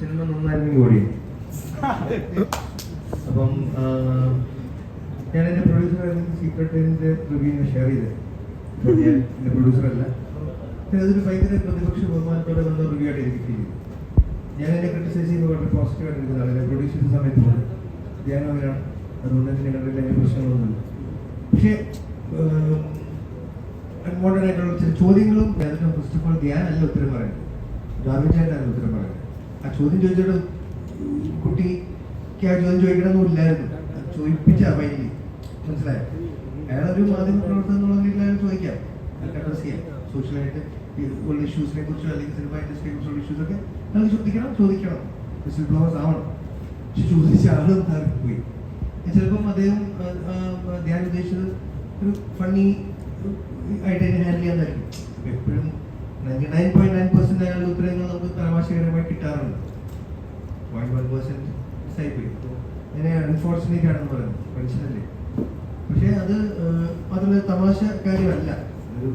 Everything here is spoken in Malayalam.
സിനിമ നന്നായിരുന്നു കൂടി. അപ്പം ഞാൻ ഞാൻ എന്റെ പ്രൊഡ്യൂസറായിരുന്നു സീക്രട്ടിന്റെ റിവ്യൂ ഷെയർ ചെയ്തത് എന്റെ എന്റെ പ്രൊഡ്യൂസറല്ല പക്ഷേ അതൊരു ഭയങ്കര പ്രതിപക്ഷ ബഹുമാനത്തോടെ വന്ന റിവ്യൂ ആയിട്ട് എനിക്ക് ചെയ്തു. ഞാൻ എന്നെ ക്രിട്ടിസൈസ് ചെയ്യുമ്പോൾ വളരെ പോസിറ്റീവ് ആയിട്ട് എടുക്കുന്ന ആളെ പ്രൊഡ്യൂസ് ചെയ്ത സമയത്ത് പോലും. ധ്യാനം അവരാണ്. അതുകൊണ്ട് തന്നെ ഞങ്ങളുടെ അതിന്റെ പ്രശ്നങ്ങളൊന്നുമില്ല. പക്ഷേ അൺവാണ്ടഡ് ആയിട്ടുള്ള ചില ചോദ്യങ്ങളും അതിന് ഫസ്റ്റ് ഓഫ് ഓൾ ധ്യാനല്ല ഉത്തരം പറയുന്നത്. ഡാർവിൻ ചേട്ടനാണ് ഉത്തരം പറയുന്നത്. ആ ചോദ്യം ചോദിച്ചിട്ട് കുട്ടിക്ക് ആ ചോദ്യം ചോദിക്കണമെന്നും ഇല്ലായിരുന്നു. ചോദിപ്പിച്ച വൈകി മനസ്സിലായോ? അയാളൊരു മാധ്യമ പ്രവർത്തനം എന്നുള്ള അയാൾ ചോദിക്കാം. അഡ്രസ് ചെയ്യാം. സോഷ്യലായിട്ട് ഉള്ള ഇഷ്യൂസിനെ കുറിച്ചോ അല്ലെങ്കിൽ സിനിമ ഇൻഡസ്ട്രിയെ കുറിച്ചുള്ള ഇഷ്യൂസ് ഒക്കെ അയാൾ ചോദിക്കണം. വിസിൽ ബ്ലോവേഴ്സ് ആവണം. പക്ഷെ ചോദിച്ച ആളും പോയി. ചിലപ്പം അദ്ദേഹം ധ്യാൻ ഉദ്ദേശിച്ചത് ഒരു ഫണ്ണി ആയിട്ട് ഹാൻഡിൽ എപ്പോഴും നയൻ പോയിന്റ് നയൻ പെർസെന്റ് അയാളുടെ തമാശകരമായി കിട്ടാറുണ്ട്. പോയിന്റ് വൺ പെർസെന്റ് മിസ്സായിപ്പോയി. അതിനെ അൺഫോർച്ചുനേറ്റ് ആണെന്ന് പറയുന്നത് മനുഷ്യനല്ലേ? പക്ഷേ അത് അതൊരു തമാശ കാര്യമല്ല. ഒരു